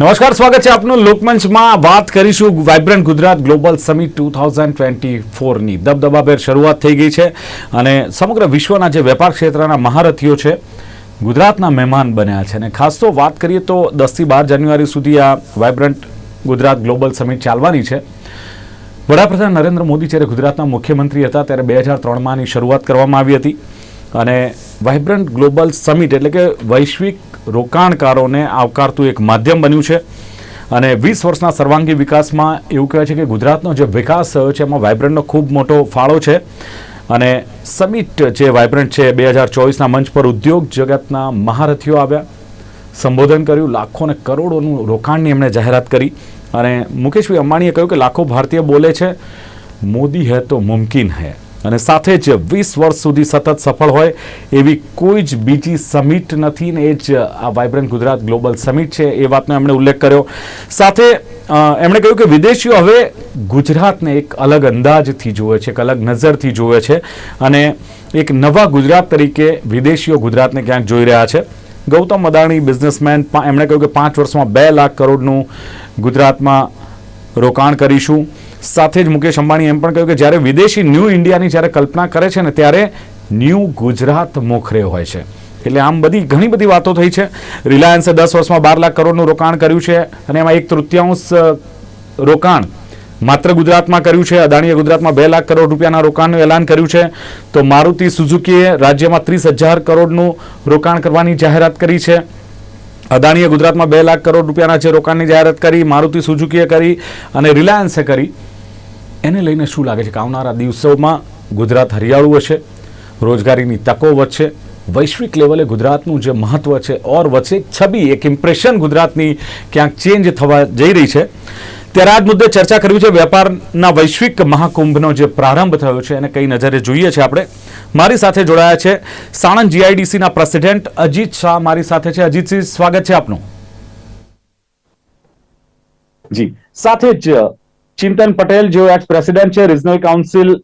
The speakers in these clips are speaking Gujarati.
નમસ્કાર, સ્વાગત છે આપનું લોકમંચમાં. વાત કરીશું vibrant Gujarat global summit two thousand twenty ફોરની. દબદબાભેર શરૂઆત થઈ ગઈ છે અને સમગ્ર વિશ્વના જે વેપાર ક્ષેત્રના મહારથીઓ છે, ગુજરાતના મહેમાન બન્યા છે. અને ખાસ તો વાત કરીએ તો દસથી બાર જાન્યુઆરી સુધી આ વાઇબ્રન્ટ ગુજરાત ગ્લોબલ સમિટ ચાલવાની છે. વડાપ્રધાન નરેન્દ્ર મોદી જ્યારે ગુજરાતના મુખ્યમંત્રી હતા ત્યારે બે હજાર ત્રણમાં શરૂઆત કરવામાં આવી હતી. અને વાઇબ્રન્ટ ગ્લોબલ સમિટ એટલે કે વૈશ્વિક રોકાણકારોને આવકારતું એક માધ્યમ બન્યું છે. અને વીસ વર્ષના સર્વાંગી વિકાસમાં એવું કહેવાય છે કે ગુજરાતનો જે વિકાસ થયો છે, એમાં વાઇબ્રન્ટનો ખૂબ મોટો ફાળો છે. અને સમિટ જે વાઇબ્રન્ટ છે, બે હજાર ચોવીસના મંચ પર ઉદ્યોગ જગતના મહારથીઓ આવ્યા. સંબોધન કર્યું, લાખો અને કરોડોનું રોકાણની એમણે જાહેરાત કરી. અને મુકેશભાઈ અંબાણીએ કહ્યું કે લાખો ભારતીય બોલે છે, મોદી હે તો મુમકિન હૈ. અને સાથે જ વીસ વર્ષ સુધી સતત સફળ હોય એવી કોઈ જ બીજી સમિટ નથી ને એ જ આ વાઇબ્રન્ટ ગુજરાત ગ્લોબલ સમિટ છે, એ વાતનો એમણે ઉલ્લેખ કર્યો. સાથે એમણે કહ્યું કે વિદેશીઓ હવે ગુજરાતને એક અલગ અંદાજથી જુએ છે, એક અલગ નજરથી જુએ છે અને એક નવા ગુજરાત તરીકે વિદેશીઓ ગુજરાતને ક્યાંક જોઈ રહ્યા છે. ગૌતમ અદાણી બિઝનેસમેન એમણે કહ્યું કે પાંચ વર્ષમાં બે લાખ કરોડનું ગુજરાતમાં રોકાણ કરીશું. સાથે જ મુકેશ અંબાણી એમ પણ કહ્યું કે જ્યારે વિદેશી ન્યૂ ઇન્ડિયાની જ્યારે કલ્પના કરે છે ને ત્યારે ન્યૂ ગુજરાત મોખરે હોય છે. એટલે આમ બધી ઘણી બધી વાતો થઈ છે. રિલાયન્સે દસ વર્ષમાં બાર લાખ કરોડનું રોકાણ કર્યું છે અને એમાં એક તૃતીયાંશ રોકાણ માત્ર ગુજરાતમાં કર્યું છે. અદાણીએ ગુજરાતમાં બે લાખ કરોડ રૂપિયાના રોકાણનું એલાન કર્યું છે. તો મારુતિ સુઝુકીએ રાજ્યમાં ત્રીસ હજાર કરોડનું રોકાણ કરવાની જાહેરાત કરી છે. અદાણીએ ગુજરાતમાં બે લાખ કરોડ રૂપિયાના છે રોકાણની જાહેરાત કરી, મારુતિ સુઝુકીએ કરી અને રિલાયન્સે કરી. એને લઈને શું લાગે છે કે આવનારા દિવસોમાં ગુજરાત હરિયાળું હશે, રોજગારીની તકો વધશે, વૈશ્વિક લેવલે ગુજરાતનું જે મહત્વ છે, ઓર વચ્ચે છબી, એક ઇમ્પ્રેશન ગુજરાતની ક્યાંક ચેન્જ થવા જઈ રહી છે. ત્યારે આ મુદ્દે ચર્ચા કરવી છે વેપારના વૈશ્વિક મહાકુંભનો જે પ્રારંભ થયો છે એને કઈ નજરે જોઈએ છે આપણે. મારી સાથે જોડાયા છે સાણંદ જીઆઈડીસીના પ્રેસિડેન્ટ અજીત શાહ. મારી સાથે છે અજીતસિંહ સ્વાગત છે આપનું. જી. સાથે જ ચિંતન પટેલ, જેઓ એક્સ પ્રેસિડેન્ટ છે, regional council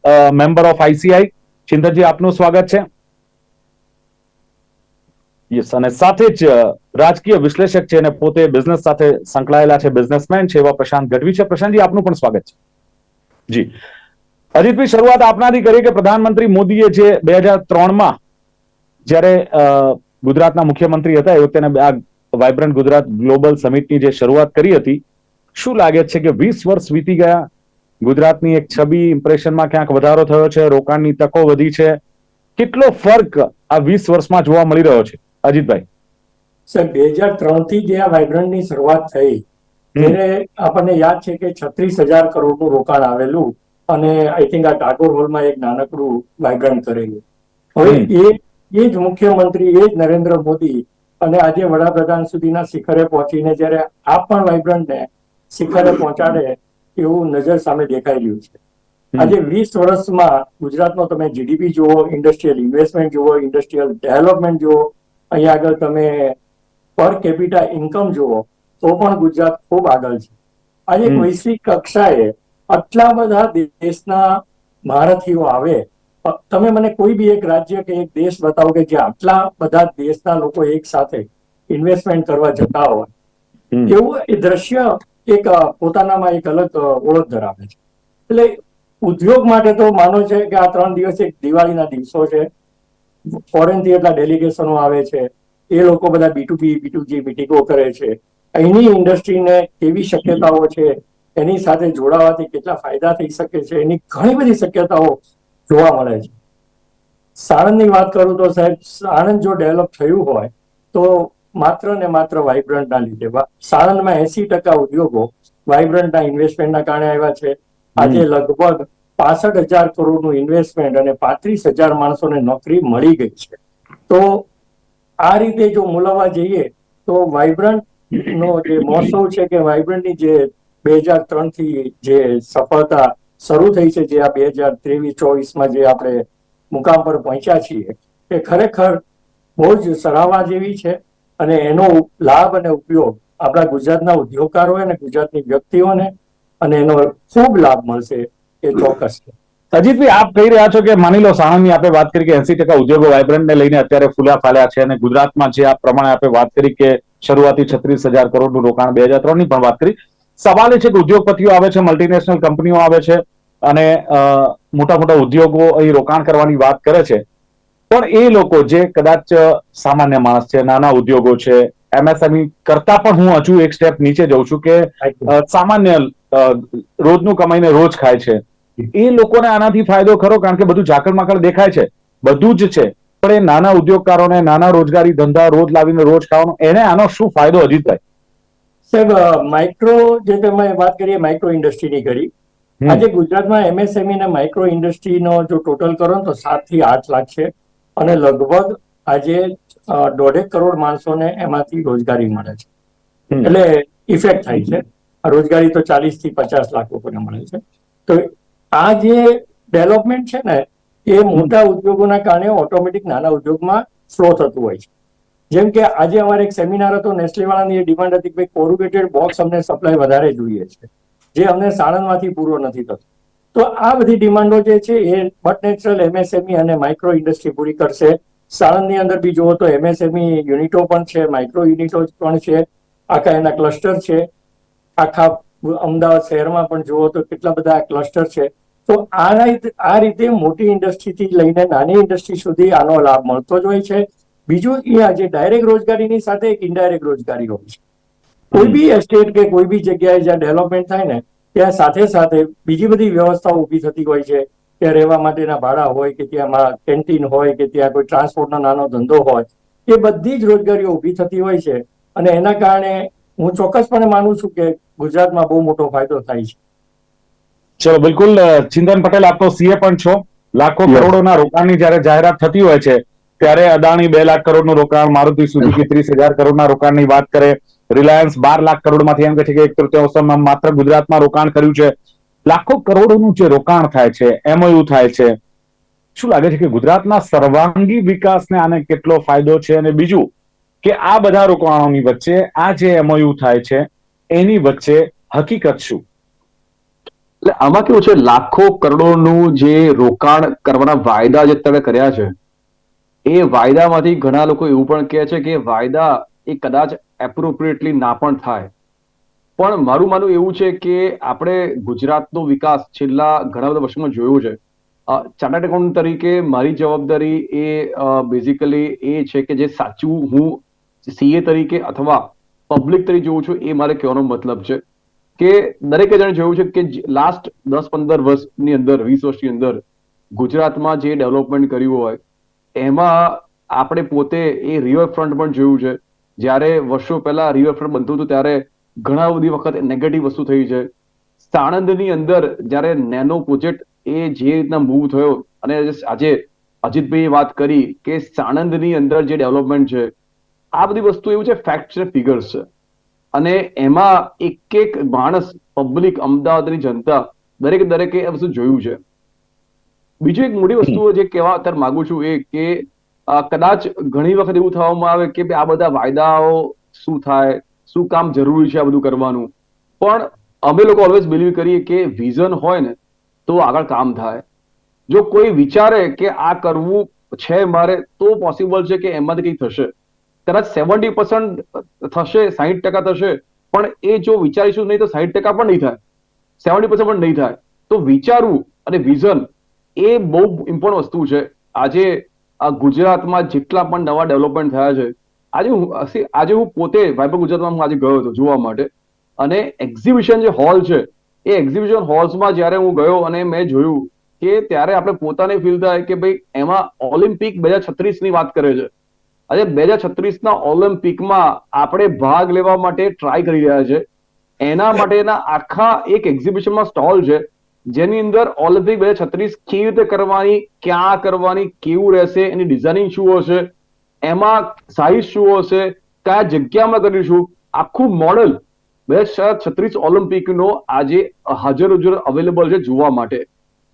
member of ICI ચિંતનજી, આપનું સ્વાગત છે. યસ, અને સાથે જ રાજકીય વિશ્લેષક છે અને પોતે બિઝનેસ સાથે સંકળાયેલા છે બિઝનેસમેન છે એવા પ્રશાંત ગઢવી છે. પ્રશાંતજી, આપનું પણ સ્વાગત છે. જી. અજીતભાઈ, શરૂઆત આપનાથી કરી કે પ્રધાનમંત્રી મોદીએ જે બે હજાર ત્રણમાં જ્યારે ગુજરાતના મુખ્યમંત્રી હતા, એ વખતે આ વાઇબ્રન્ટ ગુજરાત ગ્લોબલ સમિટની જે શરૂઆત કરી હતી, શું લાગે છે કે વીસ વર્ષ વીતી ગયા? ગુજરાતની એક છબી ઇમ્પ્રેશનમાં ક્યાંક વધારો થયો છે? રોકાણની તકો વધી છે? કેટલો ફર્ક આ વીસ વર્ષમાં જોવા મળી રહ્યો છે? અજીતભાઈ. સર બે હજાર ત્રણથી જે આ વાઇબ્રન્ટની શરૂઆત થઈ ત્યારે આપણને યાદ છે કે છત્રીસ હજાર કરોડનું રોકાણ આવેલું અને આઈ થિંક આ ટાગોર હોલમાં એક નાનકડું વાઇબ્રન્ટ કરેલું. હવે એ એ જ મુખ્યમંત્રી એ જ નરેન્દ્ર મોદી અને આજે વડાપ્રધાન સુધીના શિખરે પહોંચીને જ્યારે આ પણ વાઇબ્રન્ટને શિખરે પહોંચાડે એવું નજર સામે દેખાઈ રહ્યું છે. આજે વીસ વર્ષમાં ગુજરાતનો તમે જીડીપી જુઓ ઇન્ડસ્ટ્રીયલ ઇન્વેસ્ટમેન્ટ જુઓ ઇન્ડસ્ટ્રીયલ ડેવલપમેન્ટ જુઓ અહીંયા આગળ તમે પર કેપિટા ઇન્કમ જુઓ તો પણ ગુજરાત ખૂબ આગળ છે. આજે. વૈશ્વિક કક્ષાએ આટલા બધા દેશના મહારથીઓ આવે તમે મને કોઈ બી એક રાજ્ય કે એક દેશ બતાવો કે જ્યાં આટલા બધા દેશના લોકો એક સાથે ઇન્વેસ્ટમેન્ટ કરવા જતા હોય એવું એ દ્રશ્ય એક પોતાનામાં એક અલગ ઓળખ ધરાવે છે. એટલે ઉદ્યોગ માટે તો માનો છે કે આ ત્રણ દિવસ એક દિવાળીના દિવસો છે. ફોરેનથી એટલા ડેલિગેશનો આવે છે. એ લોકો બધા બી ટુ બી બી ટુ જી બીટીકો કરે છે. અહીંની ઇન્ડસ્ટ્રીને કેવી શક્યતાઓ છે એની સાથે જોડાવાથી કેટલા ફાયદા થઈ શકે છે એની ઘણી બધી શક્યતાઓ જોવા મળે છે. સાણંદની વાત કરું તો સાહેબ સાણંદ જો ડેવલપ થયું હોય તો માત્ર ને માત્ર વાઇબ્રન્ટના લીધે સાણંદમાં એસી ટકા ઉદ્યોગો વાઇબ્રન્ટના ઇન્વેસ્ટમેન્ટના કારણે આવ્યા છે. આજે લગભગ પાસઠ હજાર કરોડનું ઇન્વેસ્ટમેન્ટ અને પાંત્રીસ હજાર માણસોને નોકરી મળી ગઈ છે. તો આ રીતે જો મૂલવવા જઈએ, તો વાઇબ્રન્ટ નો જે મહોત્સવ છે કે વાઇબ્રન્ટની જે બે હજાર ત્રણથી જે સફળતા શરૂ થઈ છે, જે આ બે હજાર ત્રેવીસ ચોવીસમાં જે આપણે મુકામ પર પહોંચ્યા છીએ, એ ખરેખર બહુ જ સરાહવા જેવી છે. અને એનો લાભ અને ઉપયોગ આપણા ગુજરાતના અને ગુજરાતની વ્યક્તિઓને અને એનો ખૂબ લાભ મળશે એ ચોક્કસ છે. અજીતભાઈ આપ કહી રહ્યા છો કે માની લો સાણંદની આપણે વાત કરી કે એસી ટકા ઉદ્યોગો વાઇબ્રન્ટ ને લઈને અત્યારે ફૂલા ફાલ્યા છે અને ગુજરાતમાં જે આ પ્રમાણે આપણે વાત કરી કે શરૂઆતી છત્રીસ હજાર કરોડનું રોકાણ બે હજાર ત્રણની પણ વાત કરી. સવાલ એ છે કે ઉદ્યોગપતિઓ આવે છે મલ્ટીનેશનલ કંપનીઓ આવે છે અને મોટા મોટા ઉદ્યોગો અહીં રોકાણ કરવાની વાત કરે છે. પણ એ લોકો જે કદાચ સામાન્ય માણસ છે, નાના ઉદ્યોગો છે, એમએસએમઈ કરતા પણ હું હજુ એક સ્ટેપ નીચે જઉં છું કે સામાન્ય રોજનું કમાઈને રોજ ખાય છે. એ લોકોને આનાથી ફાયદો ખરો કારણ કે બધું ઝાકળ માકડ દેખાય છે. બધું જ છે. પણ એ નાના ઉદ્યોગકારોને નાના રોજગારી ધંધા રોજ લાવીને રોજ ખાવાનો એને આનો શું ફાયદો અજીતભાઈ સાહેબ માઇક્રો જે તમે વાત કરીએ માઇક્રો ઇન્ડસ્ટ્રીની કરી આજે ગુજરાતમાં એમએસએમઈ ને માઇક્રો ઇન્ડસ્ટ્રીનો જો ટોટલ કરો ને તો સાતથી આઠ લાખ છે. અને લગભગ આજે દોઢેક કરોડ માણસોને એમાંથી રોજગારી મળે છે. એટલે ઇફેક્ટ થાય છે. રોજગારી તો ચાલીસથી પચાસ લાખ લોકોને મળે છે. તો આ જે ડેવલપમેન્ટ છે ને, એ મોટા ઉદ્યોગોના કારણે ઓટોમેટિક નાના ઉદ્યોગમાં ફ્લો થતું હોય છે. જેમ કે આજે અમારે એક સેમિનાર હતો નેસ્લે વાળાની એ ડિમાન્ડ હતી કે કોરુગેટેડ બોક્સ અમને સપ્લાય વધારે જોઈએ છે, જે અમને સાણંદમાંથી પૂરો નથી થતો. તો આ બધી ડિમાન્ડો જે છે, એ બટ નેચરલ એમએસએમઈ અને માઇક્રો ઇન્ડસ્ટ્રી પૂરી કરશે. સાણંદની અંદર બી જુઓ તો એમએસએમઈ યુનિટો પણ છે માઇક્રો યુનિટો પણ છે, આખા એના ક્લસ્ટર છે. આખા અમદાવાદ શહેરમાં પણ જુઓ તો કેટલા બધા ક્લસ્ટર છે. તો આ રીતે આ રીતે મોટી ઇન્ડસ્ટ્રીથી લઈને નાની ઇન્ડસ્ટ્રી સુધી આનો લાભ મળતો જ હોય છે. બીજું એ આજે ડાયરેક્ટ રોજગારીની સાથે એક ઇનડાયરેક્ટ રોજગારી હોય છે. કોઈ બી એસ્ટેટ કે કોઈ બી જગ્યાએ જ્યાં ડેવલપમેન્ટ થાય ને, ત્યાં સાથે સાથે બીજી બધી વ્યવસ્થાઓ ઊભી થતી હોય છે. ત્યાં રહેવા માટેના ભાડા હોય કે ત્યાં કેન્ટીન હોય કે ત્યાં કોઈ ટ્રાન્સપોર્ટનો નાનો ધંધો હોય, એ બધી જ રોજગારીઓ ઊભી થતી હોય છે. અને એના કારણે હું ચોક્કસપણે માનું છું કે ગુજરાતમાં બહુ મોટો ફાયદો થાય છે. ચલો બિલકુલ ચિંતન પટેલ આપ તો સીએ પણ છો. લાખો. કરોડોના રોકાણની જયારે જાહેરાત થતી હોય છે ત્યારે અદાણી બે લાખ કરોડનું રોકાણ મારુતિ સુઝુકી ત્રીસ હજાર કરોડના રોકાણની વાત કરે. રિલાયન્સ બાર લાખ કરોડમાંથી એમ કે છે કે એક તૃતીયાંશમાં માત્ર ગુજરાતમાં રોકાણ કર્યું છે. લાખો કરોડોનું જે રોકાણ થાય છે એમઓયુ થાય છે શું લાગે છે કે ગુજરાતના સર્વાંગી વિકાસને આને કેટલો ફાયદો છે? અને બીજું કે આ બધા રોકાણોની વચ્ચે આ જે એમઓયુ થાય છે એની વચ્ચે હકીકત શું? એટલે આમાં કેવું છે? લાખો કરોડોનું જે રોકાણ કરવાના વાયદા જે તમે કર્યા છે, એ વાયદામાંથી ઘણા લોકો એવું પણ કહે છે કે વાયદા એ કદાચ એપ્રોપ્રિએટલી ના પણ થાય. પણ મારું માનવું એવું છે કે આપણે ગુજરાતનો વિકાસ છેલ્લા ઘણા બધા વર્ષોમાં જોયો છે. ચાર્ટર્ડ એકાઉન્ટ તરીકે મારી જવાબદારી એ બેઝિકલી એ છે કે જે સાચું હું સીએ તરીકે અથવા પબ્લિક તરીકે જોઉં છું એ મારે કહેવાનો મતલબ છે. કે દરેકે જણે જોયું છે કે લાસ્ટ દસ પંદર વર્ષની અંદર, વીસ વર્ષની અંદર ગુજરાતમાં જે ડેવલપમેન્ટ કર્યું હોય, એમાં આપણે પોતે એ રિવરફ્રન્ટ પણ જોયું છે. જ્યારે વર્ષો પહેલા રિવરફ્રન્ટ બનતું હતું, ત્યારે ઘણા બધી વખત નેગેટિવ વસ્તુ થઈ છે. સાણંદની અંદર જ્યારે નેનો પ્રોજેક્ટ એ જે રીતના મૂવ થયો, અને આજે અજીતભાઈએ વાત કરી કે સાણંદની અંદર જે ડેવલપમેન્ટ છે, આ બધી વસ્તુ એવું છે ફેક્ટ છે ફિગર્સ છે. અને એમાં એક એક માણસ પબ્લિક અમદાવાદની જનતા, દરેક દરેકે એ વસ્તુ જોયું છે. બીજું એક મોટી વસ્તુ જે કહેવા અત્યારે માંગુ છું એ કે કદાચ ઘણી વખત એવું થવામાં આવે કે આ બધા વાયદાઓ શું થાય, શું કામ જરૂરી છે આ બધું કરવાનું? પણ અમે લોકો ઓલવેઝ બિલીવ કરીએ કે વિઝન હોય ને, તો આગળ કામ થાય. જો કોઈ વિચારે કે આ કરવું છે મારે, તો પોસિબલ છે કે એમાંથી કંઈક થશે. કદાચ સેવન્ટી પર્સન્ટ થશે, સાહીઠ ટકા થશે, પણ એ જો વિચારીશું નહીં તો સાહીઠ ટકા પણ નહીં થાય. સેવન્ટી પર્સન્ટ પણ નહીં થાય. તો વિચારવું અને વિઝન એ બહુ ઇમ્પોર્ટન્ટ વસ્તુ છે. આજે આ ગુજરાતમાં જેટલા પણ નવા ડેવલપમેન્ટ થયા છે, આજે હું આજે હું પોતે વાઇબ્રન્ટ ગુજરાતમાં હું આજે ગયો હતો જોવા માટે. અને એક્ઝિબિશન જે હોલ છે, એ એક્ઝિબિશન હોલ્સમાં જ્યારે હું ગયો અને મેં જોયું કે ત્યારે આપણે પોતાને ફીલ થાય કે ભાઈ એમાં ઓલિમ્પિક બે હજાર છત્રીસની વાત કરે છે. આજે બે હજાર છત્રીસ ના ઓલિમ્પિકમાં આપણે ભાગ લેવા માટે ટ્રાય કરી રહ્યા છે. એના માટેના આખા એક એક્ઝિબિશનમાં સ્ટોલ છે. જેની અંદર ઓલિમ્પિક બે હજાર છત્રીસ કેવી રીતે કરવાની, ક્યાં કરવાની, કેવું રહેશે, એની ડિઝાઇનિંગ શું હશે, એમાં સાઇઝ શું હશે, કયા જગ્યામાં કરીશું, આખું મોડલ બે હજાર છત્રીસ ઓલિમ્પિકનો આજે હાજર હજુર અવેલેબલ છે જોવા માટે.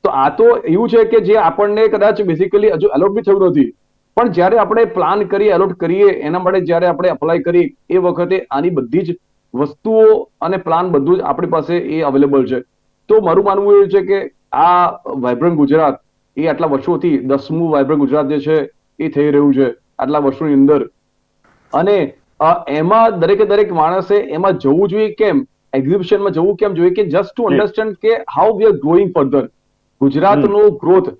તો આ તો એવું છે કે જે આપણને કદાચ બેઝિકલી હજુ એલોટ બી થયું નથી. પણ જ્યારે આપણે પ્લાન કરીએ એલોટ કરીએ એના માટે જ્યારે આપણે અપ્લાય કરીએ એ વખતે આની બધી જ વસ્તુઓ અને પ્લાન બધું જ આપણી પાસે એ અવેલેબલ છે. તો મારું માનવું એવું છે કે આ વાઇબ્રન્ટ ગુજરાત એ આટલા વર્ષોથી દસમું વાઇબ્રન્ટ ગુજરાત જે છે એ થઈ રહ્યું છે આટલા વર્ષોની અંદર. અને એમાં દરેકે દરેક માણસે એમાં જવું જોઈએ કેમ? એક્ઝિબિશનમાં જવું કેમ જોઈએ કે જસ્ટ ટુ અન્ડરસ્ટેન્ડ કે how we are growing further ગુજરાતનો ગ્રોથ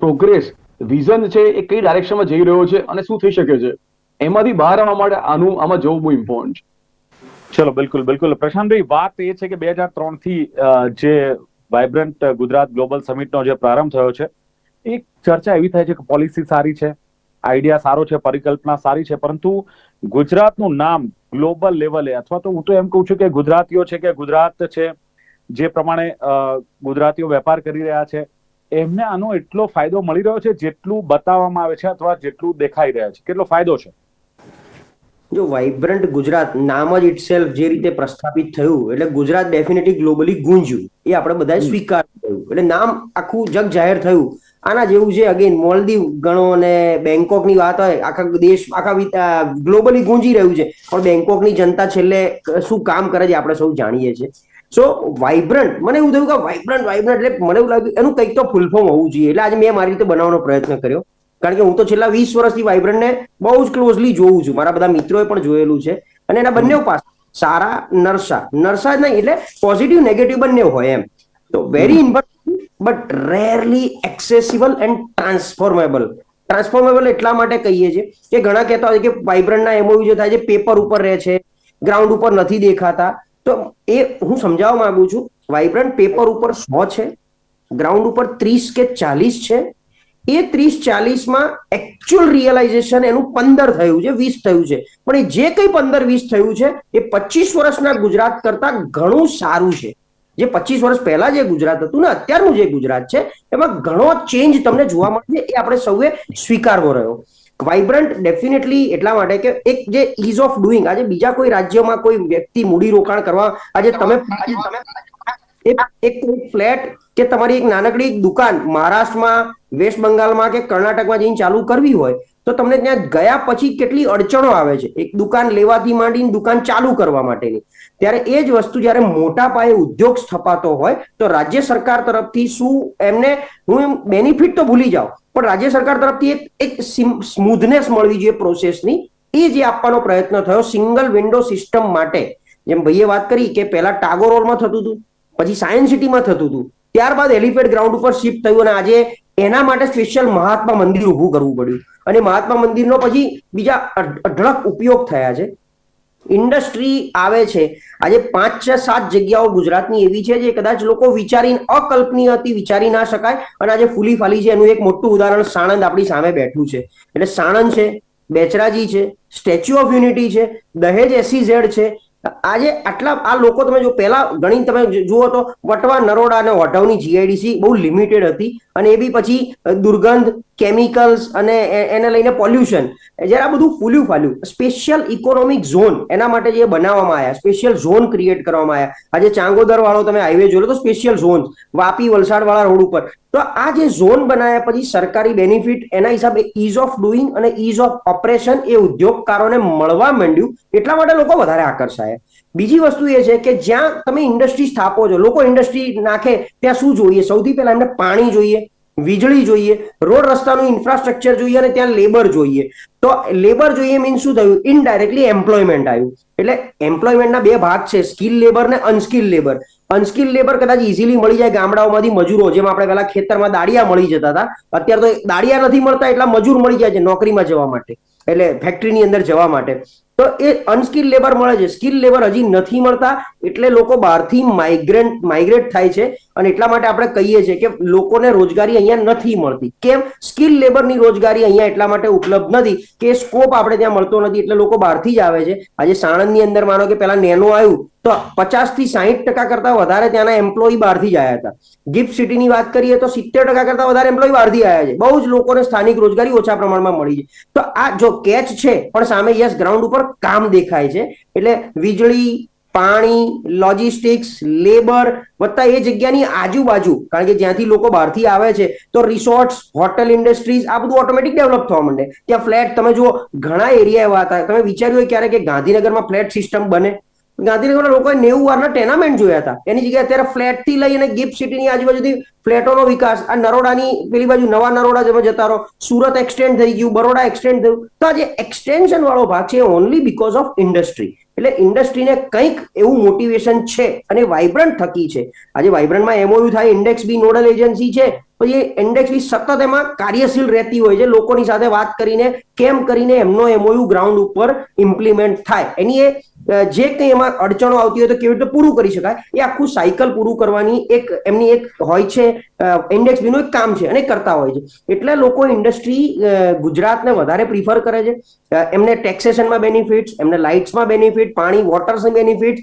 પ્રોગ્રેસ વિઝન છે એ કઈ ડાયરેક્શનમાં જઈ રહ્યો છે અને શું થઈ શકે છે? એમાંથી બહાર આવવા માટે આનું આમાં જવું બહુ ઇમ્પોર્ટન્ટ છે. ચલો, બિલકુલ બિલકુલ. પ્રશાંતભાઈ, વાત એ છે કે બે હજાર ત્રણથી જે વાઇબ્રન્ટ ગુજરાત ગ્લોબલ સમિટનો જે પ્રારંભ થયો છે, એક ચર્ચા એવી થાય છે કે પોલિસી સારી છે આઈડિયા સારો છે, પરિકલ્પના સારી છે, પરંતુ ગુજરાતનું નામ ગ્લોબલ લેવલે અથવા તો હું તો એમ કહું છું કે ગુજરાતીઓ છે કે ગુજરાત છે, જે પ્રમાણે ગુજરાતીઓ વેપાર કરી રહ્યા છે એમને આનો એટલો ફાયદો મળી રહ્યો છે જેટલું બતાવવામાં આવે છે અથવા જેટલું દેખાઈ રહ્યા છે. કેટલો ફાયદો છે? જો વાઇબ્રન્ટ ગુજરાત નામ જ ઇટસેલ્ફ જે રીતે પ્રસ્થાપિત થયું એટલે ગુજરાત ડેફિનેટલી ગ્લોબલી ગુંજ્યું. એ આપણે બધાએ સ્વીકાર કર્યું એટલે નામ આખું જગ જાહેર થયું. આના જેવું છે અગેન મોલદીવ ગણો અને બેંકોકની વાત હોય આખા દેશ આખા ગ્લોબલી ગુંજી રહ્યું છે. પણ બેંકોકની જનતા છેલ્લે શું કામ કરે છે આપણે સૌ જાણીએ છીએ. સો વાઇબ્રન્ટ મને એવું થયું કે વાઇબ્રન્ટ વાઇબ્રન્ટ એટલે મને એવું લાગ્યું એનું કંઈક તો ફૂલ ફોર્મ હોવું જોઈએ. એટલે આજે મેં મારી રીતે બનાવવાનો પ્રયત્ન કર્યો. કારણ કે હું તો છેલ્લા વીસ વર્ષથી વાઇબ્રન્ટને બહુ જ ક્લોઝલી જોઉં છું. મારા બધા મિત્રોએ પણ જોયેલું છે. અને એના બંને પાસ સારા નરસા. નરસા નહીં એટલે પોઝિટિવ નેગેટિવ બંને હોય એમ. તો very important but rarely accessible and transformable transformable એટલા માટે કહીએ છીએ કે ઘણા કહેતા હોય કે વાઇબ્રન્ટના એમઓયુ જે થાય છે પેપર ઉપર રહે છે. ગ્રાઉન્ડ ઉપર નથી દેખાતા. તો એ હું સમજાવવા માંગુ છું વાઇબ્રન્ટ પેપર ઉપર સો છે ગ્રાઉન્ડ ઉપર ત્રીસ કે ચાલીસ છે. એ ત્રીસ ચાલીસમાં એકચ્યુઅલ રિયલાઇઝેશન એનું પંદર થયું છે, વીસ થયું છે. પણ એ જે કંઈ પંદર વીસ થયું છે, એ પચીસ વર્ષના ગુજરાત કરતા ઘણું સારું છે. જે પચીસ વર્ષ પહેલા જે ગુજરાત હતું ને, અત્યારનું જે ગુજરાત છે, એમાં ઘણો ચેન્જ તમને જોવા મળશે એ આપણે સૌએ સ્વીકારવો રહ્યો. વાઇબ્રન્ટ ડેફિનેટલી એટલા માટે કે એક જે ઇઝ ઓફ ડુઈંગ આજે બીજા કોઈ રાજ્યમાં કોઈ વ્યક્તિ મૂડી રોકાણ કરવા, આજે તમે એક ફ્લેટ કે તમારી એક નાનકડી દુકાન, મહારાષ્ટ્રમાં, વેસ્ટ બંગાળમાં કે કર્ણાટકમાં જઈને ચાલુ કરવી હોય તો તમને ત્યાં ગયા પછી કેટલી અડચણો આવે છે? એક દુકાન લેવાથી માંડીને દુકાન ચાલુ કરવા માટેની. ત્યારે એ જ વસ્તુ જ્યારે મોટા પાયે ઉદ્યોગ સ્થપાતો હોય, તો રાજ્ય સરકાર તરફથી શું એમને, હું બેનિફિટ તો ભૂલી જાઉં, પણ રાજ્ય સરકાર તરફથી એક એક સ્મૂધનેસ મળવી જોઈએ પ્રોસેસની એ જે આપવાનો પ્રયત્ન થયો સિંગલ વિન્ડો સિસ્ટમ માટે. જેમ ભાઈએ વાત કરી કે પહેલા ટાગોર રોડમાં થતું હતું, પછી સાયન્સ સિટીમાં થતું હતું. ત્યારબાદ એલિફેન્ટ ગ્રાઉન્ડ ઉપર શિફ્ટ થયું અને આજે એના માટે સ્પેશિયલ મહાત્મા મંદિર ઊભું કરવું પડ્યું. અને મહાત્મા મંદિરનો પછી બીજા અઢ- અઢળક ઉપયોગ થયા છે. ઇન્ડસ્ટ્રી આવે છે. આજે પાંચ, છ, સાત જગ્યાઓ ગુજરાતની એવી છે જે કદાચ લોકો વિચારી અકલ્પનીય હતી, વિચારી ના શકાય. અને આજે ફૂલી ફાલી છે. એનું એક મોટું ઉદાહરણ સાણંદ આપણી સામે બેઠું છે. એટલે સાણંદ છે, બેચરાજી છે, સ્ટેચ્યુ ઓફ યુનિટી છે, દહેજ એસી ઝેડ છે આજે આટલા, આ લોકો તમે જો પહેલા ગણી તમે જુઓ તો વટવા, નરોડા અને વઢવની જીઆઈડીસી બહુ લિમિટેડ હતી અને એ બી પછી દુર્ગંધ કેમિકલ્સ અને એને લઈને પોલ્યુશન જ્યારે આ બધું ફૂલ્યું ફાલ્યું સ્પેશિયલ ઇકોનોમિક ઝોન એના માટે જે બનાવવામાં આવ્યા સ્પેશિયલ ઝોન ક્રિએટ કરવામાં આવ્યા. આજે ચાંગોદર વાળો તમે હાઈવે જોયો તો સ્પેશિયલ ઝોન વાપી વલસાડ વાળા રોડ ઉપર. તો આ જે ઝોન બનાવ્યા પછી સરકારી બેનિફિટ એના હિસાબે ઇઝ ઓફ ડુઈંગ અને ઇઝ ઓફ ઓપરેશન એ ઉદ્યોગકારોને મળવા માંડ્યું, એટલા માટે લોકો વધારે આકર્ષાયા. બીજી વસ્તુ એ છે કે જ્યાં તમે ઇન્ડસ્ટ્રી સ્થાપો છો, લોકો ઇન્ડસ્ટ્રી નાખે ત્યાં શું જોઈએ? સૌથી પહેલા એમને પાણી જોઈએ, વીજળી જોઈએ, રોડ રસ્તાનું ઇન્ફ્રાસ્ટ્રક્ચર જોઈએ અને ત્યાં લેબર જોઈએ. તો લેબર જોઈએ મીન શું થયું? ઇનડાયરેક્ટલી એમ્પ્લોયમેન્ટ આવ્યું. એટલે એમ્પ્લોયમેન્ટના બે ભાગ છે સ્કિલ લેબર ને અનસ્કિલ લેબર અનસ્કિલ લેબર કદાચ ઇઝીલી મળી જાય ગામડાઓમાંથી મજૂરો, જેમ આપણે પહેલા ખેતરમાં દાડિયા મળી જતા હતા. અત્યારે તો દાડિયા નથી મળતા, એટલા મજૂર મળી જાય છે નોકરીમાં જવા માટે. એટલે ફેક્ટરીની અંદર જવા માટે. તો એ અનસ્કિલ લેબર મળે છે. સ્કિલ લેબર હજી નથી મળતા, એટલે લોકો બહારથી માઇગ્રેન્ટ માઇગ્રેટ થાય છે અને એટલા માટે આપણે કહીએ છીએ કે લોકોને રોજગારી અહીંયા નથી મળતી. કેમ? સ્કિલ લેબરની રોજગારી અહીંયા એટલા માટે ઉપલબ્ધ નથી કે સ્કોપ આપણે ત્યાં મળતો નથી, એટલે લોકો બહારથી જ આવે છે. આજે સાણંદની અંદર માનો કે પેલા નેનો આવ્યું તો પચાસથી સાહીઠ ટકા કરતા વધારે ત્યાંના એમ્પ્લોય બહારથી જ આવ્યા હતા. ગિફ્ટ સિટીની વાત કરીએ તો સિત્તેર ટકા કરતા વધારે એમ્પ્લોય બહારથી આવ્યા છે. બહુ જ લોકોને સ્થાનિક રોજગારી ઓછા પ્રમાણમાં મળી છે. તો આ જો કેચ છે, પણ સામે યસ ગ્રાઉન્ડ ઉપર કામ દેખાય છે. એટલે વીજળી, પાણી લોજિસ્ટિક્સ લેબર વત્તા એ જગ્યાની આજુબાજુ, કારણ કે જ્યાંથી લોકો બહારથી આવે છે, તો રિસોર્ટ્સ હોટેલ ઇન્ડસ્ટ્રીઝ આ બધું ઓટોમેટિક ડેવલપ થવા માંડે. ત્યાં ફ્લેટ તમે જુઓ, ઘણા એરિયા એવા હતા. તમે વિચાર્યું હોય ક્યારે કે ગાંધીનગરમાં ફ્લેટ સિસ્ટમ બને? ગાંધીનગરના લોકોએ નેવું વારના ટેનામેન્ટ જોયા હતા. એની જગ્યાએ અત્યારે ફ્લેટથી લઈ અને ગિફ્ટ સિટીની આજુબાજુથી ફ્લેટોનો વિકાસ. આ નરોડાની પેલી બાજુ નવા નરોડા જેમાં જતા રહો. સુરત એક્સટેન્ડ થઈ ગયું, બરોડા એક્સટેન્ડ થયું. તો આ જે એક્સટેન્શન વાળો ભાગ છે ઓનલી બીકોઝ ઓફ ઇન્ડસ્ટ્રી એટલે ઇન્ડસ્ટ્રીને કંઈક એવું મોટિવેશન છે અને વાઇબ્રન્ટ થકી છે. આજે વાઇબ્રન્ટમાં એમઓયુ થાય ઇન્ડેક્સ બી નોડલ એજન્સી છે. પછી ઇન્ડેક્સ બી સતત એમાં કાર્યશીલ રહેતી હોય છે. લોકોની સાથે વાત કરીને, કેમ કરીને એમનો એમઓયુ ગ્રાઉન્ડ ઉપર ઇમ્પ્લિમેન્ટ થાય. એની એ જે કંઈ એમાં અડચણો આવતી હોય તો કેવી રીતે પૂરું કરી શકાય? એ આખું સાયકલ પૂરું કરવાની એક, એમની એક હોય છે ઇન્ડેક્સ બીનું એક કામ છે અને કરતા હોય છે. એટલે લોકો ઇન્ડસ્ટ્રી ગુજરાતને વધારે પ્રિફર કરે છે. એમને ટેક્સેશનમાં બેનિફિટ્સ એમને લાઇટ્સમાં બેનિફિટ પાણી વોટર્સની બેનિફિટ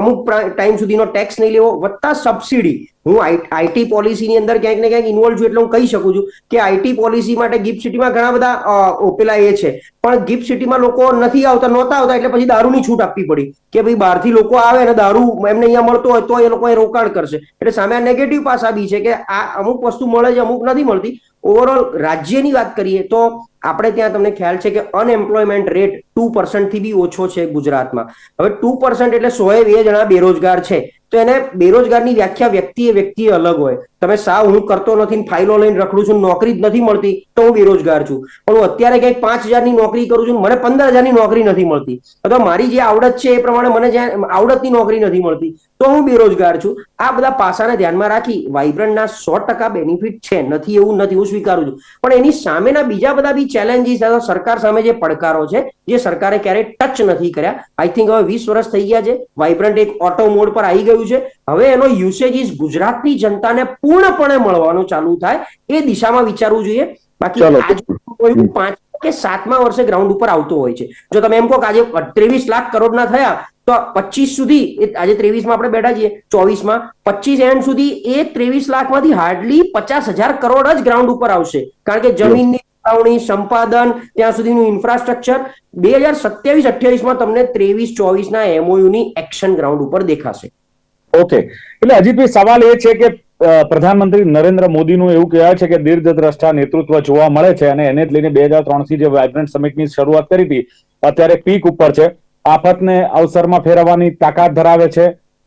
અમુક ટાઈમ સુધીનો ટેક્સ નહીં લેવો, વત્તા સબસિડી હું આઈટી પોલિસીની અંદર ક્યાંક ને ક્યાંક ઇન્વોલ્વ છું એટલે હું કહી શકું છું કે આઈટી પોલિસી માટે ગિફ્ટ સિટીમાં ઘણા બધા પેલા એ છે. પણ ગિફ્ટ સિટીમાં લોકો નથી આવતા, નહોતા આવતા એટલે પછી દારૂની છૂટ આપવી પડી કે ભાઈ બહારથી લોકો આવે ને દારૂ એમને અહીંયા મળતો હોય તો એ લોકો રોકાણ કરશે. એટલે સામે આ નેગેટિવ પાસા બી છે કે આ અમુક વસ્તુ મળે છે, અમુક નથી મળતી. ઓવરઓલ રાજ્યની વાત કરીએ તો આપણે ત્યાં તમને ખ્યાલ છે કે અનએમ્પ્લોયમેન્ટ રેટ ટુ થી બી ઓછો છે ગુજરાતમાં. હવે ટુ પર્સન્ટ એટલે સોએ બે જણા બેરોજગાર છે. તો એને બેરોજગારની વ્યાખ્યા વ્યક્તિએ વ્યક્તિએ અલગ હોય. તમે સાવ હું કરતો નથી ફાઇલો લઈને રખડું છું નોકરી જ નથી મળતી તો હું બેરોજગાર છું. પણ હું અત્યારે કંઈક પાંચ હજારની નોકરી કરું છું મને પંદર હજારની નોકરી નથી મળતી. અથવા મારી જે આવડત છે એ પ્રમાણે મને જ્યાં આવડતની નોકરી નથી મળતી. તો હું બેરોજગાર છું. આ બધા પાસાને ધ્યાનમાં રાખી વાઇબ્રન્ટના સો ટકા બેનિફિટ છે. નથી એવું નથી હું સ્વીકારું છું. પણ એની સામેના બીજા બધા બી ચેલેન્જીસ અથવા સરકાર સામે જે પડકારો છે જે સરકારે ક્યારેય ટચ નથી કર્યા. આઈ થિંક હવે વીસ વર્ષ થઈ ગયા છે. વાઇબ્રન્ટ એક ઓટો મોડ પર આવી ગયું છે. હવે એનો યુસેજીસ ગુજરાતની જનતાને પૂર્ણપણે મળવાનું ચાલુ થાય. એ દિશામાં વિચારવું જોઈએ. બાકી પાંચ કે સાતમા વર્ષે ગ્રાઉન્ડ ઉપર આવતો હોય છે. જો તમે એમ કહો કે આજે ત્રેવીસ લાખ કરોડના થયા તો પચીસ સુધી આજે ત્રેવીસમાં આપણે બેઠા છીએ ચોવીસમાં પચીસ એન્ડ સુધી એ ત્રેવીસ લાખમાંથી હાર્ડલી પચાસ હજાર કરોડ જ ગ્રાઉન્ડ ઉપર આવશે. કારણ કે જમીનની ફાળવણી સંપાદન, ત્યાં સુધીનું ઇન્ફ્રાસ્ટ્રક્ચર, બે હજાર સત્યાવીસ અઠ્યાવીસમાં તમને ત્રેવીસ ચોવીસ ના MOU ની એક્શન ગ્રાઉન્ડ ઉપર દેખાશે. ઓકે. એટલે અજીતભાઈ સવાલ એ છે કે પ્રધાનમંત્રી નરેન્દ્ર મોદીનું એવું કહેવાય છે કે દીર્ઘદ્રષ્ટા નેતૃત્વ જોવા મળે છે અને એને જ લઈને બે હજાર ત્રણથી જે વાઇબ્રન્ટ સમિટની શરૂઆત કરી હતી, અત્યારે પીક ઉપર છે. આફતને અવસરમાં ફેરવવાની તાકાત ધરાવે છે.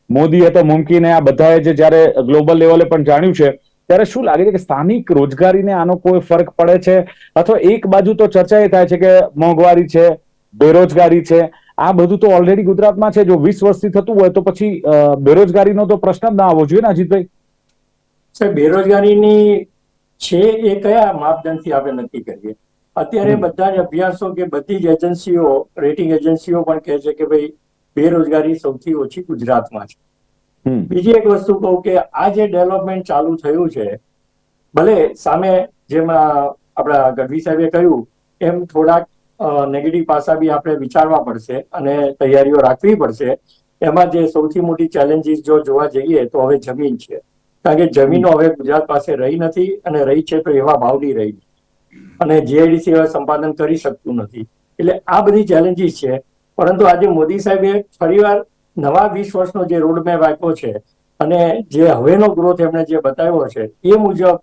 મોદીએ તો મુમકિન આ બધાએ જે જ્યારે ગ્લોબલ લેવલે પણ જાણ્યું છે, ત્યારે શું લાગે છે કે સ્થાનિક રોજગારીને આનો કોઈ ફરક પડે છે? અથવા એક બાજુ તો ચર્ચા એ થાય છે કે મોંઘવારી છે, બેરોજગારી છે, આ બધું તો ઓલરેડી ગુજરાતમાં છે. જો વીસ વર્ષથી થતું હોય તો પછી બેરોજગારીનો તો પ્રશ્ન જ ના આવવો જોઈએ ને અજીતભાઈ? બેરોજગારીની છે એ કયા માપદંડથી આપણે નક્કી કરીએ? અત્યારે બધા જ અભ્યાસો કે બધી જ એજન્સીઓ રેટિંગ એજન્સીઓ પણ કહે છે કે ભાઈ બેરોજગારી સૌથી ઓછી ગુજરાતમાં છે. બીજી એક વસ્તુ કહું કે આ જે ડેવલપમેન્ટ ચાલુ થયું છે ભલે સામે જેમ આપણા ગઢવી સાહેબે કહ્યું એમ થોડાક નેગેટિવ પાસા બી આપણે વિચારવા પડશે અને તૈયારીઓ રાખવી પડશે. એમાં જે સૌથી મોટી ચેલેન્જીસ જો જોવા જઈએ તો હવે જમીન છે. કારણ કે જમીનો હવે ગુજરાત પાસે રહી નથી અને રહી છે તો એવા ભાવની રહી. અને જીઆઈડીસી હવે સંપાદન કરી શકતું નથી. એટલે આ બધી ચેલેન્જીસ છે. પરંતુ આજે મોદી સાહેબે ફરીવાર નવા વીસ વર્ષનો જે રોડમેપ આપ્યો છે અને જે હવેનો ગ્રોથ એમણે જે બતાવ્યો છે, એ મુજબ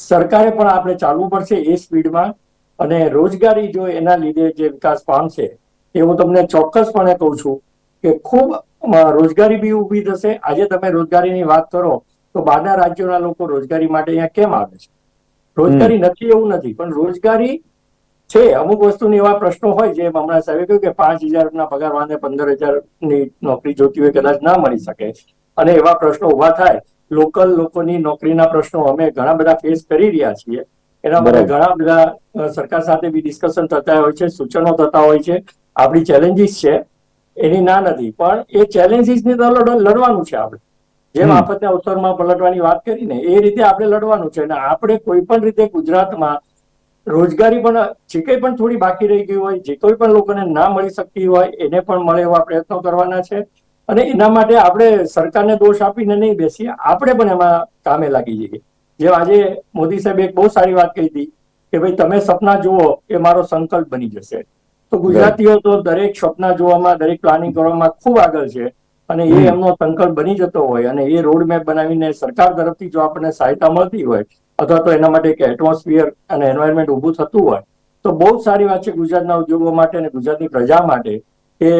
સરકારે પણ આપણે ચાલવું પડશે એ સ્પીડમાં. અને રોજગારી જો એના લીધે જે વિકાસ પામશે, એ હું તમને ચોક્કસપણે કહું છું કે ખૂબ રોજગારી બી ઊભી થશે. આજે તમે રોજગારીની વાત કરો તો બહારના રાજ્યોના લોકો રોજગારી માટે અહીંયા કેમ આવે છે? રોજગારી નથી એવું નથી પણ રોજગારી છે. અમુક વસ્તુની એવા પ્રશ્નો હોય જે હમણાં સાહેબે કહ્યું કે પાંચ હજારના વાંધે પંદર હજારની નોકરી જોતી હોય કદાચ ના મળી શકે. અને એવા પ્રશ્નો ઊભા થાય. લોકલ લોકોની નોકરીના પ્રશ્નો અમે ઘણા બધા ફેસ કરી રહ્યા છીએ. એના માટે ઘણા બધા સરકાર સાથે બી ડિસ્કશન થતા હોય છે સૂચનો થતા હોય છે. આપણી ચેલેન્જીસ છે. એની ના નથી. પણ એ ચેલેન્જીસની તો લડવાનું છે આપણે. જેમ આપત્તિ અવસરમાં પલટવાની વાત કરીને એ રીતે આપણે લડવાનું છે અને આપણે કોઈ પણ રીતે ગુજરાતમાં રોજગારી પણ જે કંઈ પણ થોડી બાકી રહી ગઈ હોય જે કોઈ પણ લોકોને ના મળી શકતી હોય એને પણ મળે એવા પ્રયત્નો કરવાના છે. અને એના માટે આપણે સરકારને દોષ આપીને નહીં બેસીએ આપણે પણ એમાં કામે લાગી જઈએ. જેમ આજે મોદી સાહેબ એક બહુ સારી વાત કહી હતી કે ભાઈ તમે સપના જુઓ એ મારો સંકલ્પ બની જશે. તો ગુજરાતીઓ તો દરેક સપના જોવામાં દરેક પ્લાનિંગ કરવામાં ખૂબ આગળ છે. અને એ એમનો સંકલ્પ બની જતો હોય અને એ રોડ મેપ બનાવીને સરકાર તરફથી જો આપણને સહાયતા મળતી હોય અથવા તો એના માટે એક એટમોસ્ફિયર અને એન્વાયરમેન્ટ ઊભું થતું હોય તો બહુ જ સારી વાત છે ગુજરાતના ઉદ્યોગો માટે અને ગુજરાતની પ્રજા માટે કે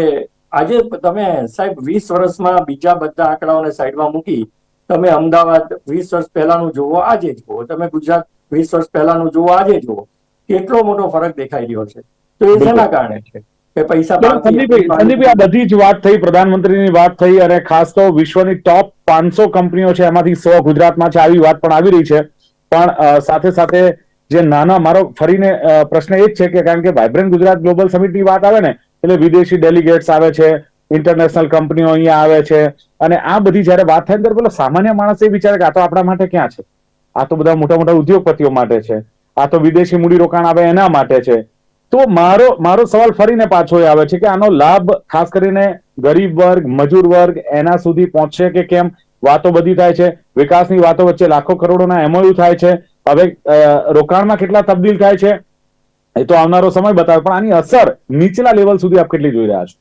આજે તમે સાહેબ વીસ વર્ષમાં બીજા બધા આંકડાઓને સાઈડમાં મૂકી તમે અમદાવાદ વીસ વર્ષ પહેલાનું જુઓ આજે જુઓ. તમે ગુજરાત વીસ વર્ષ પહેલાનું જુઓ આજે જુઓ. કેટલો મોટો ફરક દેખાઈ રહ્યો છે? તો એ શેના કારણે છે? કે પૈસા સંદીપભાઈ સંદીપભાઈ આ બધી જ વાત થઈ પ્રધાનમંત્રીની વાત થઈ અને ખાસ તો વિશ્વની ટોપ પાંચસો કંપનીઓ છે એમાંથી સો ગુજરાતમાં છે આવી વાત પણ આવી રહી છે. પણ સાથે સાથે જે નાના મારો ફરીને પ્રશ્ન એ જ છે કે કારણ કે વાઇબ્રન્ટ ગુજરાત ગ્લોબલ સમિટની વાત આવે ને એટલે વિદેશી ડેલિગેટ્સ આવે છે ઇન્ટરનેશનલ કંપનીઓ અહીંયા આવે છે અને આ બધી જયારે વાત થાય ત્યારે પેલો સામાન્ય માણસ એ વિચારે કે આ તો આપણા માટે ક્યાં છે? આ તો બધા મોટા મોટા ઉદ્યોગપતિઓ માટે છે. આ તો વિદેશી મૂડીરોકાણ આવે એના માટે છે. તો મારો મારો સવાલ ફરીને પાછો એ આવે છે કે આનો લાભ ખાસ કરીને ગરીબ વર્ગ મજૂર વર્ગ એના સુધી પહોંચશે કે કેમ? વાતો બધી થાય છે. વિકાસની વાતો વચ્ચે લાખો કરોડોના એમઓયુ થાય છે. હવે રોકાણમાં કેટલા તબદીલ થાય છે? એ તો આવનારો સમય બતાવે. પણ આની અસર નીચલા લેવલ સુધી આપ કેટલી જોઈ રહ્યા છો?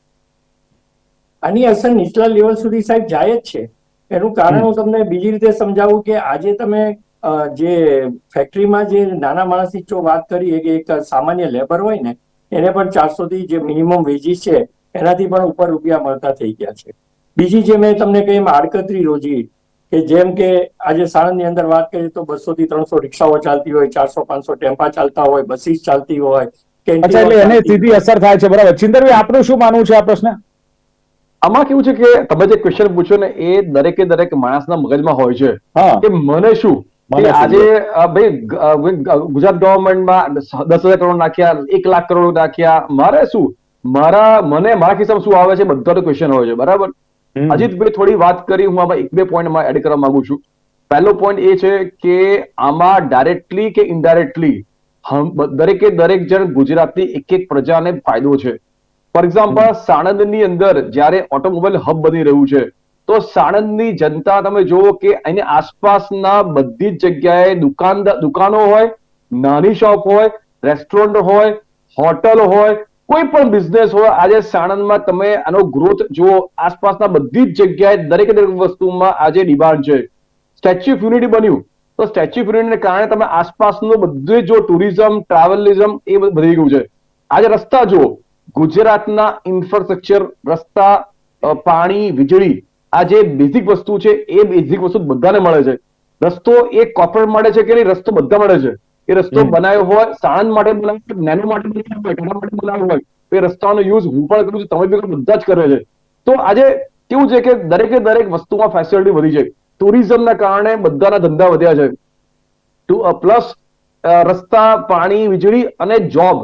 આની અસર નીચલા લેવલ સુધી સાહેબ જાય જ છે. એનું કારણ હું તમને બીજી રીતે સમજાવું કે આજે તમે જે ફેક્ટરીમાં જે નાના માણસની જો વાત કરીએ કે એક સામાન્ય લેબર હોય ને એને પણ ચારસો થી જે મિનિમમ વેજીસ છે એનાથી પણ ઉપર રૂપિયા મળતા થઈ ગયા છે. બીજી જે મેં તમને કહી આડકતરી રોજી કે જેમ કે આજે સાણંદની અંદર વાત કરીએ તો બસો થી ત્રણસો રિક્ષાઓ ચાલતી હોય ચારસો પાંચસો ટેમ્પા ચાલતા હોય બસીસ ચાલતી હોય એટલે એને સીધી અસર થાય છે બરાબર. ચિંતનભાઈ આપનું શું માનવું છે આ પ્રશ્ન? આમાં કેવું છે કે તમે જે ક્વેશ્ચન પૂછ્યો ને એ દરેકે દરેક માણસના મગજમાં હોય છે. કે મને શું? આજે ભાઈ ગુજરાત ગવર્મેન્ટમાં દસ હજાર કરોડ નાખ્યા એક લાખ કરોડ નાખ્યા. મારે શું? મારા મને મારા ખિસ્સામાં શું આવે છે? બધા ક્વેશ્ચન હોય છે બરાબર? અજીતભાઈ થોડી વાત કરી હું આમાં એક બે પોઈન્ટ એડ કરવા માંગુ છું. પહેલો પોઈન્ટ એ છે કે આમાં ડાયરેક્ટલી કે ઇનડાયરેક્ટલી દરેકે દરેક જણ ગુજરાતની એક એક પ્રજાને ફાયદો છે. ફોર એક્ઝામ્પલ સાણંદની અંદર જ્યારે ઓટોમોબાઈલ હબ બની રહ્યું છે તો સાણંદની જનતા તમે જુઓ કે એની આસપાસના બધી જ જગ્યાએ દુકાનદાર દુકાનો હોય, નાની શોપ હોય, રેસ્ટોરન્ટ હોય, હોટલ હોય, કોઈ પણ બિઝનેસ હોય, આજે સાણંદમાં તમે આનો ગ્રોથ જુઓ, આસપાસના બધી જ જગ્યાએ દરેક દરેક વસ્તુમાં આજે ડિમાન્ડ છે. સ્ટેચ્યુ ઓફ યુનિટી બન્યું. તો સ્ટેચ્યુ ઓફ યુનિટીને કારણે તમે આસપાસનું બધું જો ટુરિઝમ, ટ્રાવેલિઝમ એ વધી ગયું છે. આજે રસ્તા જુઓ. ગુજરાતના ઇન્ફ્રાસ્ટ્રક્ચર, રસ્તા પાણી, વીજળી આ જે બેઝિક વસ્તુ છે એ બેઝિક વસ્તુ બધાને મળે છે. રસ્તો એ કોર્પોરેટ મળે છે કે નહીં? રસ્તો બધા મળે છે. એ રસ્તો બનાવ્યો હોય સાણંદ માટે બનાવ્યો હોય નેનો માટે બનાવ્યો હોય ટાટા માટે બનાવ્યો હોય એ રસ્તાનો યુઝ હું પણ કરું છું તમે બી બધા જ કરે છે. તો આજે કેવું છે કે દરેકે દરેક વસ્તુમાં ફેસિલિટી વધી છે. ટુરિઝમના કારણે બધાના ધંધા વધ્યા છે. ટુ પ્લસ રસ્તા પાણી વીજળી અને જોબ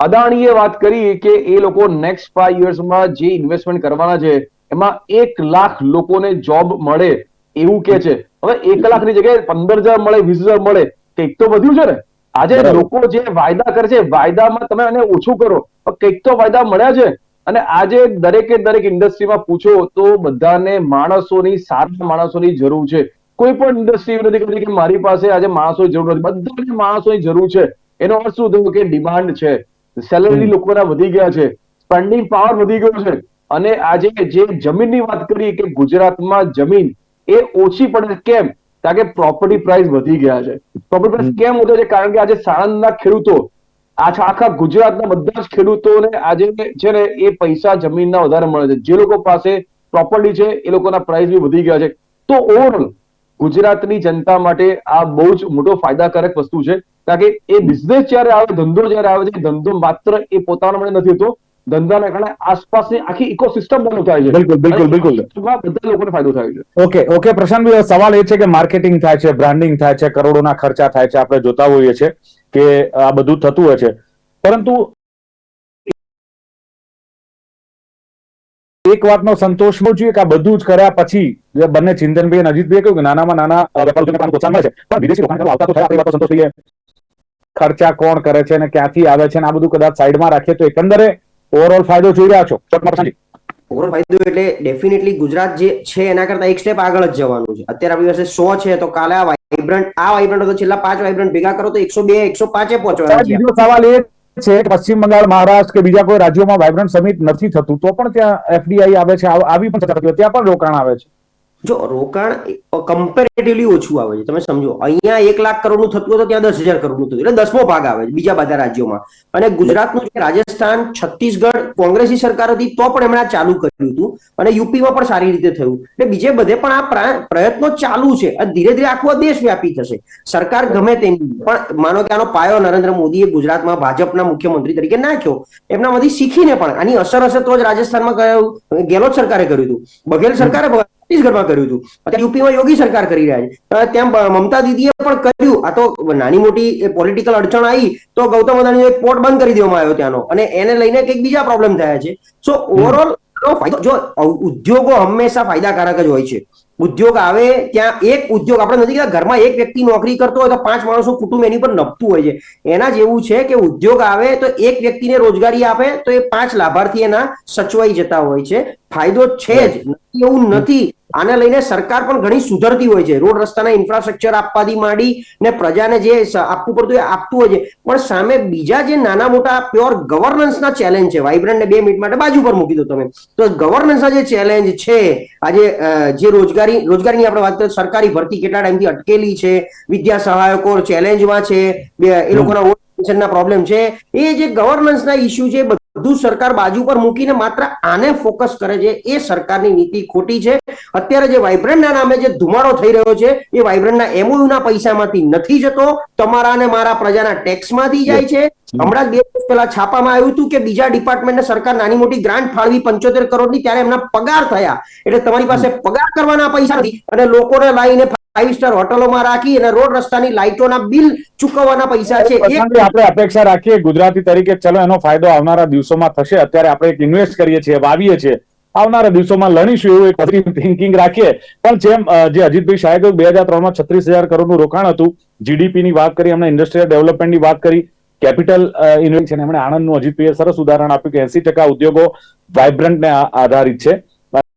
અદાણીએ વાત કરી કે એ લોકો નેક્સ્ટ ફાઈવ યર્સમાં જે ઇન્વેસ્ટમેન્ટ કરવાના છે એમાં એક લાખ લોકોને જોબ મળે એવું કે છે. હવે એક લાખની જગ્યાએ પંદર હજાર મળે વીસ હજાર મળે કંઈક તો વધ્યું છે ને? આજે લોકો જે વાયદા કરે છે વાયદામાં તમે એને ઓછું કરો. કંઈક તો વાયદા મળ્યા છે. અને આજે દરેકે દરેક ઇન્ડસ્ટ્રીમાં પૂછો તો બધાને માણસોની સારા માણસોની જરૂર છે. કોઈ પણ ઇન્ડસ્ટ્રી એવી નથી કરતી કે મારી પાસે આજે માણસોની જરૂર નથી. બધાને માણસોની જરૂર છે. એનો અર્થ શું થયું કે ડિમાન્ડ છે. સેલેરી લોકોના વધી ગયા છે. સ્પેન્ડિંગ પાવર વધી ગયો છે. અને આજે જે જમીનની વાત કરી કે ગુજરાતમાં જમીન એ ઓછી પડે કેમ? કારણ કે પ્રોપર્ટી પ્રાઇસ વધી ગયા છે. પ્રોપર્ટી પ્રાઇસ કેમ વધે છે? કારણ કે આજે સાણંદના ખેડૂતો આખા ગુજરાતના બધા જ ખેડૂતોને આજે છે ને એ પૈસા જમીનના વધારે મળે છે. જે લોકો પાસે પ્રોપર્ટી છે એ લોકોના પ્રાઇસ બી વધી ગયા છે. તો ઓવરઓલ ગુજરાતની જનતા માટે આ બહુ જ મોટો ફાયદાકારક વસ્તુ છે. કારણ કે એ બિઝનેસ જ્યારે આવે ધંધો જ્યારે આવે છે ધંધો માત્ર એ પોતાના માટે નથી હોતો ધંધાના કારણે આસપાસની આખી ઇકોસિસ્ટમ બનવું થાય છે. બિલકુલ, બિલકુલ, બિલકુલ. બધા લોકોને ફાયદો થાય છે. ઓકે ઓકે પ્રશાંતભાઈ સવાલ એ છે કે માર્કેટિંગ થાય છે બ્રાન્ડિંગ થાય છે કરોડોના ખર્ચા થાય છે આપણે જોતા હોઈએ છીએ કે આ બધું થતું હોય છે. પરંતુ એક વાતનો સંતોષ મળવો જોઈએ કે આ બધું જ કર્યા પછી બંને ચિંતનભાઈ અને અજીતભાઈ કહ્યું કે નાનામાં નાના વેપારીઓને પણ પ્રોત્સાહન મળે છે. પણ વિદેશી રોકાણકારો આવતા તો થયા આપણી એ વાતનો સંતોષ લઈએ. ખર્ચા કોણ કરે છે અને ક્યાંથી આવે છે અને આ બધું કદાચ સાઈડમાં રાખીએ તો એકંદરે ઓવરઓલ ફાયદો જોઈ રહ્યા છો? પ્રશાંતજી. ફાયદો એટલે ડેફિનેટલી ગુજરાત જે છે એના કરતા એક સ્ટેપ આગળ જ જવાનું છે. અત્યારે આપણી પાસે સો છે તો કાલે આ વાઇબ્રન્ટ આ વાઇબ્રન્ટ તો છેલ્લા પાંચ વાઇબ્રન્ટ ભેગા કરો તો એકસો બે એકસો પાંચે પહોંચવાના છે. બીજો સવાલ એ છે કે પશ્ચિમ બંગાળ મહારાષ્ટ્ર કે બીજા કોઈ રાજ્યોમાં વાઇબ્રન્ટ સમિટ નથી થતું તો પણ ત્યાં એફડીઆઈ આવે છે આવી પણ ચર્ચા થતી ત્યાં પણ રોકાણ આવે છે. જો રોકાણ કમ્પેરેટિવલી ઓછું આવે છે, તમે સમજો. અહીંયા એક લાખ કરોડનું થતું હતું ત્યાં દસ હજાર કરોડનું થતું એટલે દસમો ભાગ આવે છે, બીજા બધા રાજ્યોમાં. અને ગુજરાતનું જે રાજસ્થાન, છત્તીસગઢ કોંગ્રેસી સરકાર હતી, તો પણ એમણે ચાલુ કર્યું હતું. અને યુપીમાં પણ સારી રીતે થયું. એટલે બીજે બધે પણ આ પ્રયત્નો ચાલુ છે. ધીરે ધીરે આખો દેશ વ્યાપી થશે. સરકાર ગમે તેમ, પણ માનો કે આનો પાયો નરેન્દ્ર મોદીએ ગુજરાતમાં ભાજપના મુખ્યમંત્રી તરીકે નાખ્યો. એમનામાંથી શીખીને પણ, આની અસર હશે તો જ રાજસ્થાનમાં ગેહલોત સરકારે કર્યું હતું. બઘેલ સરકારે છત્તીસગઢમાં કર્યું હતું. અત્યારે યુપીમાં યોગી સરકાર કરી રહ્યા છે. ત્યાં મમતા દીદીએ પણ કર્યું. આ તો નાની મોટી પોલિટિકલ અડચણ આવી, તો ગૌતમ અદાણીનો એક પોર્ટ બંધ કરી દેવામાં આવ્યો ત્યાંનો. અને એને લઈને કંઈક બીજા પ્રોબ્લેમ થયા છે. સો ઓવરઓલ જો ઉદ્યોગો હંમેશા ફાયદાકારક જ હોય છે. ઉદ્યોગ આવે ત્યાં એક ઉદ્યોગ, આપણે નથી કહેતા, ઘરમાં એક વ્યક્તિ નોકરી કરતો હોય તો પાંચ માણસો કુટુંબ એની પર નપતું હોય છે. એના જેવું છે કે ઉદ્યોગ આવે તો એક વ્યક્તિને રોજગારી આપે તો એ પાંચ લાભાર્થી એના સચવાઈ જતા હોય છે. ફાયદો છે જ. એવું નથી. આને લઈને સરકાર પણ ઘણી સુધરતી હોય છે. રોડ રસ્તાના ઇન્ફ્રાસ્ટ્રક્ચર આપવાથી માંડી ને પ્રજાને જે આપવું પડતું એ આપતું હોય છે. પણ સામે બીજા જે નાના મોટા પ્યોર ગવર્નન્સના ચેલેન્જ છે વાઇબ્રન્ટ બે મિનિટ માટે બાજુ પર મૂકી દો તમે. તો ગવર્નન્સના જે ચેલેન્જ છે આજે જે રોજગારી રોજગારીની આપણે વાત કરીએ સરકારી ભરતી કેટલા ટાઈમથી અટકેલી છે વિદ્યા સહાયકો ચેલેન્જમાં છે એ લોકોના પેન્શનના પ્રોબ્લેમ છે. એ જે ગવર્નન્સના ઇસ્યુ છે બધું સરકાર બાજુ પર મૂકીને માત્ર આને ફોકસ કરે છે. એ સરકારની નીતિ ખોટી છે. અત્યારે જે વાઇબ્રન્ટના નામે જે ધુમાડો થઈ રહ્યો છે એ વાઇબ્રન્ટના એમઓયુના પૈસામાંથી નથી જતો. તમારા અને મારા પ્રજાના ટેક્સમાંથી જાય છે. હમણાં બે દિવસ પહેલા છાપામાં આવ્યું હતું કે બીજા ડિપાર્ટમેન્ટને સરકાર નાની મોટી ગ્રાન્ટ ફાળવી પંચોતેર કરોડની ત્યારે એમના પગાર થયા. એટલે તમારી પાસે પગાર કરવાના પૈસા નથી. અને લોકોને લાવીને ફાઈવ સ્ટાર હોટલોમાં રાખી અને રોડ રસ્તાની લાઇટોના બિલ ચૂકવવાના પૈસા છે. આપણે અપેક્ષા રાખીએ ગુજરાતી તરીકે ચલો એનો ફાયદો આવનારા દિવસોમાં થશે. અત્યારે આપણે એક ઇન્વેસ્ટ કરીએ છીએ વાવીએ છીએ. આવનારા દિવસોમાં લણીશું એવું એક પોઝિટિવ થિંકિંગ રાખીએ. પણ જેમ જે અજીતભાઈ શાહે કહ્યું બે હજાર ત્રણમાં છત્રીસ હજાર કરોડનું રોકાણ હતું. જીડીપી ની વાત કરી એમણે ઇન્ડસ્ટ્રીયલ ડેવલપમેન્ટની વાત કરી. કેપિટલ ઇન્વેસ્ટ એમણે આણંદનું અજીતભાઈએ સરસ ઉદાહરણ આપ્યું કે એસી ટકા ઉદ્યોગો વાઇબ્રન્ટને ને આધારિત છે.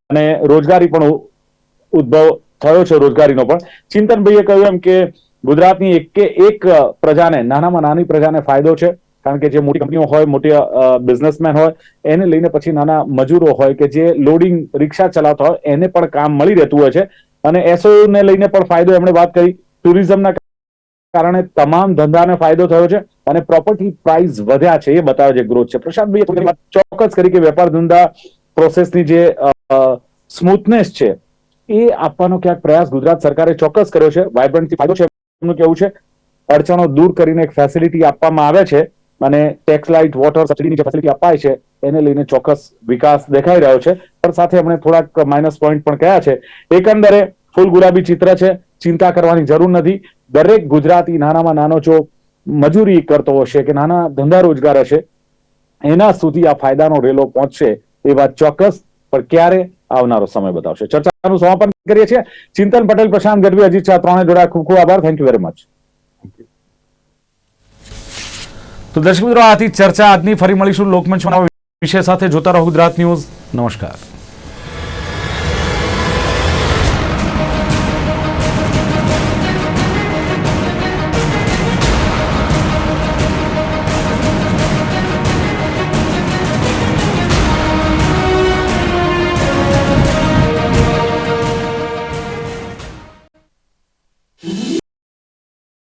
અને રોજગારી પણ ઉદ્ભવ થયો છે રોજગારીનો પણ. ચિંતનભાઈએ કહ્યું એમ કે ગુજરાતની એક કે એક પ્રજાને, નાનામાં નાની પ્રજાને ફાયદો છે. કારણ કે જે મોટી કંપનીઓ હોય, મોટી બિઝનેસમેન હોય, એને લઈને પછી નાના મજૂરો હોય કે જે લોડિંગ રિક્ષા ચલાવતા હોય, એને પણ કામ મળી રહેતું હોય છે. અને એસઓ ને લઈને પણ ફાયદો એમણે વાત કરી. ટુરિઝમના કારણે તમામ ધંધાને ફાયદો થયો છે અને પ્રોપર્ટી પ્રાઇસ વધ્યા છે, એ બતાવે છે ગ્રોથ છે. પ્રશાંતભાઈએ થોડી ચોક્કસ કરી કે વેપાર ધંધા પ્રોસેસની જે સ્મૂથનેસ છે એ આપવાનો ક્યાંક પ્રયાસ ગુજરાત સરકારે ચોક્કસ કર્યો છે. વાયબ્રન્ટથી ફાયદો છે એમનું કેવું છે? અડચણો દૂર કરીને એક ફેસિલિટી આપવામાં આવે છે અને ટેક્સ લાઇટ વોટર સબસિડીની જે ફેસિલિટી અપાય છે એને લઈને ચોક્કસ વિકાસ દેખાઈ રહ્યો છે. પણ સાથે એમણે થોડાક માઇનસ પોઈન્ટ પણ કયા છે. એકંદરે ફૂલ ગુલાબી ચિત્ર છે. ચિંતા કરવાની જરૂર નથી. દરેક ગુજરાતી નાનામાં નાનો જો મજૂરી કરતો હશે કે નાના ધંધા રોજગાર હશે, એના સુધી આ ફાયદાનો રેલો પહોંચશે એ વાત ચોક્કસ. પણ ક્યારે આવનારો સમય બતાવશે. ચર્ચાનું સમાપન કરીએ છીએ. ચિંતન પટેલ પ્રશાંત ગઢવી અજીત શાહ ત્રણે જોડાયા ખૂબ ખૂબ આભાર. થેન્ક યુ વેરી મચ તો દર્શક મિત્રો આથી ચર્ચા આજની ફરી મળીશું. લોકમંચ વિષય સાથે જોતા રહો ગુજરાત ન્યૂઝ. નમસ્કાર.